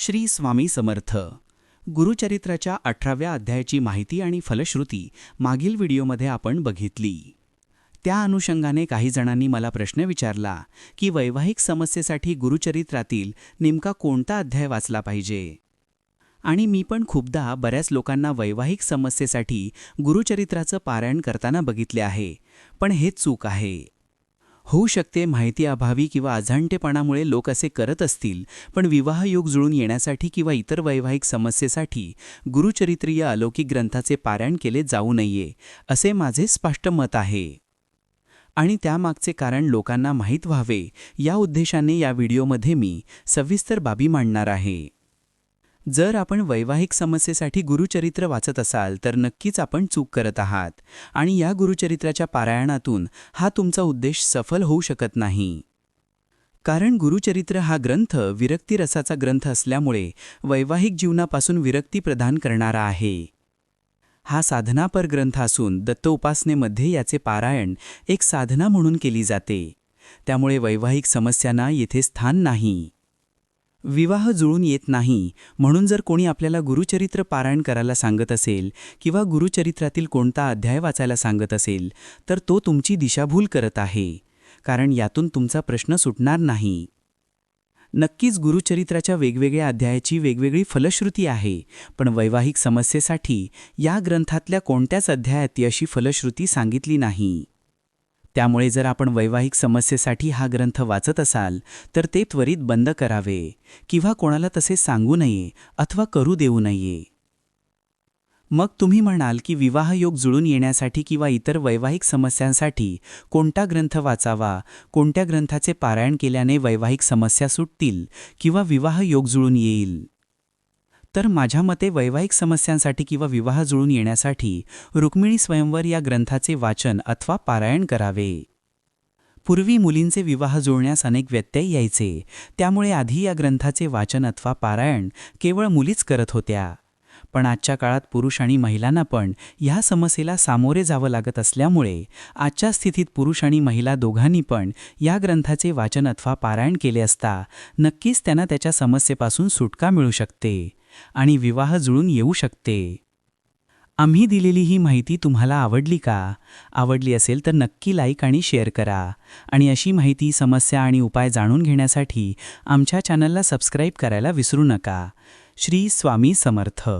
श्री स्वामी समर्थ. गुरुचरित्राच्या अठराव्या अध्यायाची माहिती आणि फलश्रुती मागील व्हिडिओमध्ये आपण बघितली. त्या अनुषंगाने काही जणांनी मला प्रश्न विचारला की वैवाहिक समस्येसाठी गुरुचरित्रातील नेमका कोणता अध्याय वाचला पाहिजे? आणि मी पण खूपदा बऱ्याच लोकांना वैवाहिक समस्येसाठी गुरुचरित्राचं पारायण करताना बघितले आहे पण हे चूक आहे. होऊ शकते माहिती अभावी किंवा अजाणतेपणामुळे लोक असे करत असतील पण विवाहयोग जुळून येण्यासाठी किंवा इतर वैवाहिक समस्येसाठी गुरुचरित्रीय अलौकिक ग्रंथाचे पारायण केले जाऊ नये असे माझे स्पष्ट मत आहे. आणि त्यामागचे कारण लोकांना माहीत व्हावे या उद्देशाने या व्हिडिओमध्ये मी सविस्तर बाबी मांडणार आहे. जर आपण वैवाहिक समस्येसाठी गुरुचरित्र वाचत असाल तर नक्कीच आपण चूक करत आहात. आणि या गुरुचरित्राच्या पारायणातून हा तुमचा उद्देश सफल होऊ शकत नाही. कारण गुरुचरित्र हा ग्रंथ विरक्तिरसाचा ग्रंथ असल्यामुळे वैवाहिक जीवनापासून विरक्ती प्रदान करणारा आहे. हा साधनापर ग्रंथ असून दत्तोपासनेमध्ये याचे पारायण एक साधना म्हणून केली जाते. त्यामुळे वैवाहिक समस्यांना येथे स्थान नाही. विवाह जुळून येत नाही. म्हणून जर कोणी आपल्याला गुरुचरित्र पारायण करायला सांगत असेल किंवा गुरुचरित्रातील कोणता अध्याय वाचायला सांगत असेल तर तो तुमची दिशाभूल करत आहे. कारण यातून तुमचा प्रश्न सुटणार नाही. नक्कीच गुरुचरित्राच्या वेगवेगळ्या अध्यायाची वेगवेगळी फलश्रुती आहे पण वैवाहिक समस्येसाठी या ग्रंथातल्या कोणत्याच अध्यायात अशी फलश्रुती सांगितली नाही. त्यामुळे जर आपण वैवाहिक समस्येसाठी हा ग्रंथ वाचत असाल तर ते त्वरित बंद करावे. किंवा कोणाला तसे सांगू नये अथवा करू देऊ नये. मग तुम्ही म्हणाल की विवाहयोग जुळून येण्यासाठी किंवा इतर वैवाहिक समस्यांसाठी कोणता ग्रंथ वाचावा? कोणत्या ग्रंथाचे पारायण केल्याने वैवाहिक समस्या सुटतील किंवा विवाहयोग जुळून येईल? तर माझ्या मते वैवाहिक समस्यांसाठी किंवा विवाह जुळून येण्यासाठी रुक्मिणी स्वयंवर या ग्रंथाचे वाचन अथवा पारायण करावे. पूर्वी मुलींचे विवाह जुळण्यास अनेक व्यत्यय यायचे. त्यामुळे आधी या ग्रंथाचे वाचन अथवा पारायण केवळ मुलीच करत होत्या. पण आजच्या काळात पुरुष आणि महिलांना पण ह्या समस्येला सामोरे जावं लागत असल्यामुळे आजच्या स्थितीत पुरुष आणि महिला दोघांनी पण या ग्रंथाचे वाचन अथवा पारायण केले असता नक्कीच त्यांना त्याच्या समस्येपासून सुटका मिळू शकते. आणि विवाह जुळून येऊ शकते. आम्ही दिलेली ही माहिती तुम्हाला आवडली का? आवडली असेल तर नक्की लाईक आणि शेअर करा. आणि अशी माहिती समस्या आणि उपाय जाणून घेण्यासाठी आमच्या चॅनलला सबस्क्राईब करायला विसरू नका. श्री स्वामी समर्थ.